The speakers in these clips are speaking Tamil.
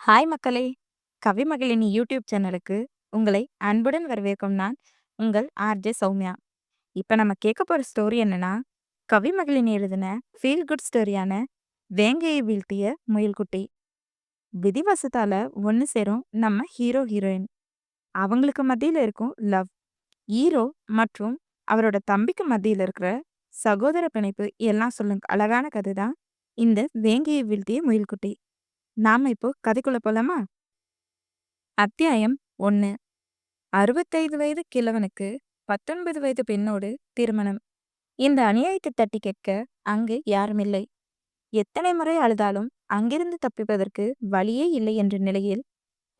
ஹாய் மக்களே! கவிமகளினி யூடியூப் சேனலுக்கு உங்களை அன்புடன் வரவேற்கும் நான், உங்கள் ஆர்ஜே சௌமியா. இப்ப நம்ம கேட்க போற ஸ்டோரி என்னன்னா, கவிமகளினி எழுதின ஃபீல் குட் ஸ்டோரியான வேங்கையை வீழ்த்திய முயல்குட்டி. விதிவசத்தால் ஒன்று சேரும் நம்ம ஹீரோ, ஹீரோயின். அவங்களுக்கு மத்தியில இருக்கும் லவ். ஹீரோ மற்றும் அவரோட தம்பிக்கு மத்தியில இருக்கிற சகோதர பிணைப்பு எல்லாம் சொல்லும் அழகான கதை தான் இந்த வேங்கையை வீழ்த்திய முயல்குட்டி. நாம இப்போ கதைக்குள்ள போலாமா? அத்தியாயம் ஒன்று அறுபத்தைந்து வயது கிழவனுக்கு பத்தொன்பது வயது பெண்ணோடு திருமணம். இந்த அநியாயத்தை தட்டி கேட்க அங்கு யாருமில்லை. எத்தனை முறை அழுதாலும் அங்கிருந்து தப்பிப்பதற்கு வழியே இல்லை என்ற நிலையில்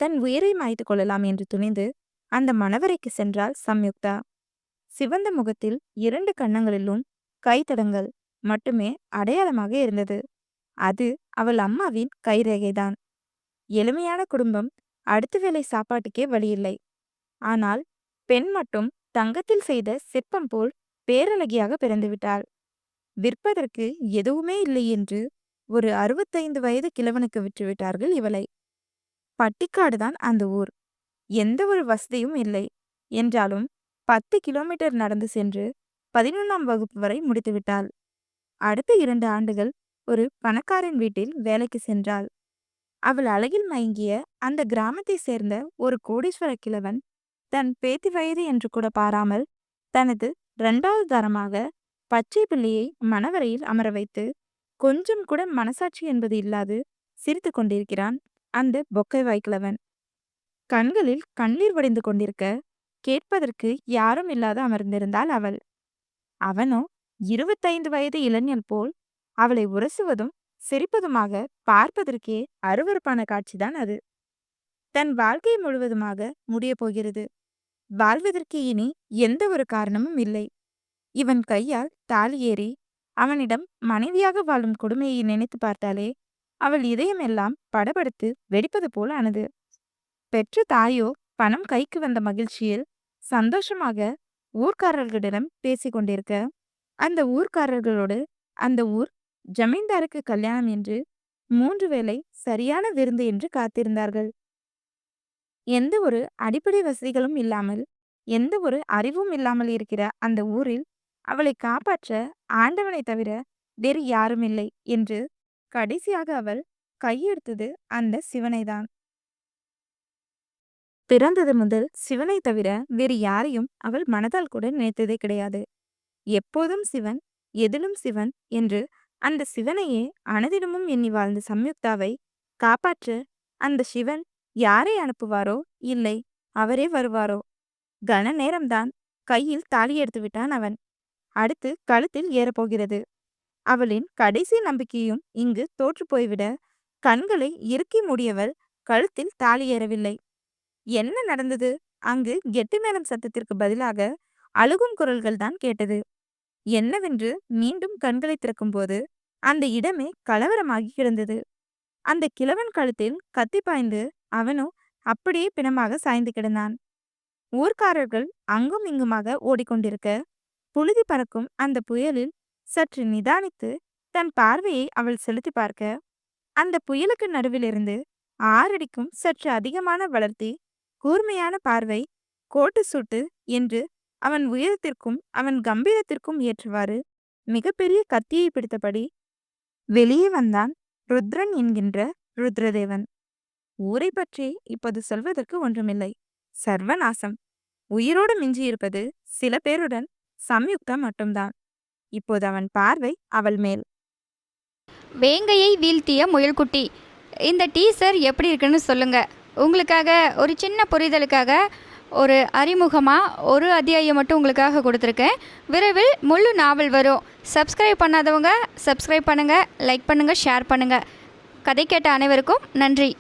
தன் உயிரை மாய்த்து கொள்ளலாம் என்று துணிந்து அந்த மணவரைக்கு சென்றாள் சம்யுக்தா. சிவந்த முகத்தில் இரண்டு கன்னங்களிலும் கைத்தடங்கள் மட்டுமே அடையாளமாக இருந்தது. அது அவள் அம்மாவின் கைரேகைதான். எளிமையான குடும்பம் அடுத்த வேளை சாப்பாட்டுக்கே வழியில்லை. ஆனால் பெண் மட்டும் தங்கத்தில் செய்த சிற்பம் போல் பேரழகியாக பிறந்துவிட்டாள். விற்பதற்கு எதுவுமே இல்லை என்று ஒரு அறுபத்தைந்து வயது கிழவனுக்கு விற்றுவிட்டார்கள் இவளை. பட்டிக்காடுதான் அந்த ஊர். எந்த ஒரு வசதியும் இல்லை என்றாலும் பத்து கிலோமீட்டர் நடந்து சென்று பதினொன்றாம் வகுப்பு வரை முடித்துவிட்டாள். அடுத்த இரண்டு ஆண்டுகள் ஒரு பணக்காரன் வீட்டில் வேலைக்கு சென்றாள். அவள் அழகில் மயங்கிய அந்த கிராமத்தைச் சேர்ந்த ஒரு கோடீஸ்வர கிழவன் தன் பேத்தி வயது என்று கூட பாராமல் தனது இரண்டாவது தரமாக பச்சை பிள்ளையை மணவரையில் அமர வைத்து கொஞ்சம் கூட மனசாட்சி என்பது இல்லாது சிரித்து கொண்டிருக்கிறான் அந்த பொக்கை வாய்க்கிழவன். கண்களில் கண்ணீர் வடிந்து கொண்டிருக்க கேட்பதற்கு யாரும் இல்லாத அமர்ந்திருந்தாள் அவள். அவனோ இருபத்தைந்து வயது இளைஞன் போல் அவளை உரசுவதும் சிரிப்பதுமாக பார்ப்பதற்கே அருவருப்பான காட்சிதான் அது. தன் வாழ்க்கை முழுவதுமாக முடியப் போகிறது. வாழ்வதற்கு இனி எந்த ஒரு காரணமும் இல்லை. இவன் கையால் தாலியேறி ஏறி அவனிடம் மனைவியாக வாழும் கொடுமையை நினைத்து பார்த்தாலே அவள் இதயமெல்லாம் படபடுத்து வெடிப்பது போல் ஆனது. பெற்ற தாயோ பணம் கைக்கு வந்த மகிழ்ச்சியில் சந்தோஷமாக ஊர்க்காரர்களிடம் பேசிக் கொண்டிருக்க அந்த ஊர்க்காரர்களோடு அந்த ஊர் ஜமீன்தாருக்கு கல்யாணம் என்று மூன்று வேளை சரியான விருந்து என்று காத்திருந்தார்கள். எந்த ஒரு அடிப்படை வசதிகளும் இல்லாமல் எந்த ஒரு அறிவும் இல்லாமல் இருக்கிற அந்த ஊரில் அவளை காப்பாற்ற ஆண்டவனை தவிர வேறு யாருமில்லை என்று கடைசியாக அவள் கையெடுத்தது அந்த சிவனைதான். பிறந்தது முதல் சிவனை தவிர வேறு யாரையும் அவள் மனதால் கூட நினைத்ததே கிடையாது. எப்போதும் சிவன் எதிலும் சிவன் என்று அந்த சிவனையே அனதினமும் எண்ணி வாழ்ந்த சம்யுக்தாவை காப்பாற்ற அந்த சிவன் யாரை அனுப்புவாரோ இல்லை அவரே வருவாரோ? கன நேரம்தான் கையில் தாலி எடுத்து விட்டான் அவன். அடுத்து கழுத்தில் ஏறப்போகிறது. அவளின் கடைசி நம்பிக்கையும் இங்கு தோற்று போய்விட கண்களை இறுக்கி மூடியவள் கழுத்தில் தாலி ஏறவில்லை. என்ன நடந்தது? அங்கு கெட்டு மேளம் சத்தத்திற்கு பதிலாக அழுகும் குரல்கள் தான் கேட்டது. என்னவென்று மீண்டும் கண்களை திறக்கும்போது அந்த இடமே கலவரமாகி கிடந்தது. அந்த கிழவன் கழுத்தில் கத்தி பாய்ந்து அவனோ அப்படியே பிணமாக சாய்ந்து கிடந்தான். ஊர்க்காரர்கள் அங்கும் இங்குமாக ஓடிக்கொண்டிருக்க புழுதி பறக்கும் அந்த புயலில் சற்று நிதானித்து தன் பார்வையை அவள் செலுத்தி பார்க்க அந்த புயலுக்கு நடுவிலிருந்து ஆறடிக்கும் சற்று அதிகமான வளர்த்தி கூர்மையான பார்வை கோட்டு சூட்டு என்று அவன் உயரத்திற்கும் அவன் கம்பீரத்திற்கும் ஏற்றவாறு மிகப்பெரிய கத்தியை பிடித்தபடி வெளியே வந்தான் ருத்ரன் என்கின்ற ருத்ரதேவன். ஊரை பற்றி இப்போது சொல்வதற்கு ஒன்றுமில்லை. சர்வநாசம். உயிரோடு மிஞ்சியிருப்பது சில பேருடன் சம்யுக்தா மட்டும்தான். இப்போது அவன் பார்வை அவள் மேல். வேங்கையை வீழ்த்திய முயல்குட்டி இந்த டீசர் எப்படி இருக்குன்னு சொல்லுங்க. உங்களுக்காக ஒரு சின்ன புரிதலுக்காக ஒரு அறிமுகமாக ஒரு அத்தியாயம் மட்டும் உங்களுக்காக கொடுத்துருக்கேன். விரைவில் முழு நாவல் வரும். சப்ஸ்கிரைப் பண்ணாதவங்க சப்ஸ்கிரைப் பண்ணுங்கள் லைக் பண்ணுங்கள் ஷேர் பண்ணுங்கள் கதை கேட்ட அனைவருக்கும் நன்றி.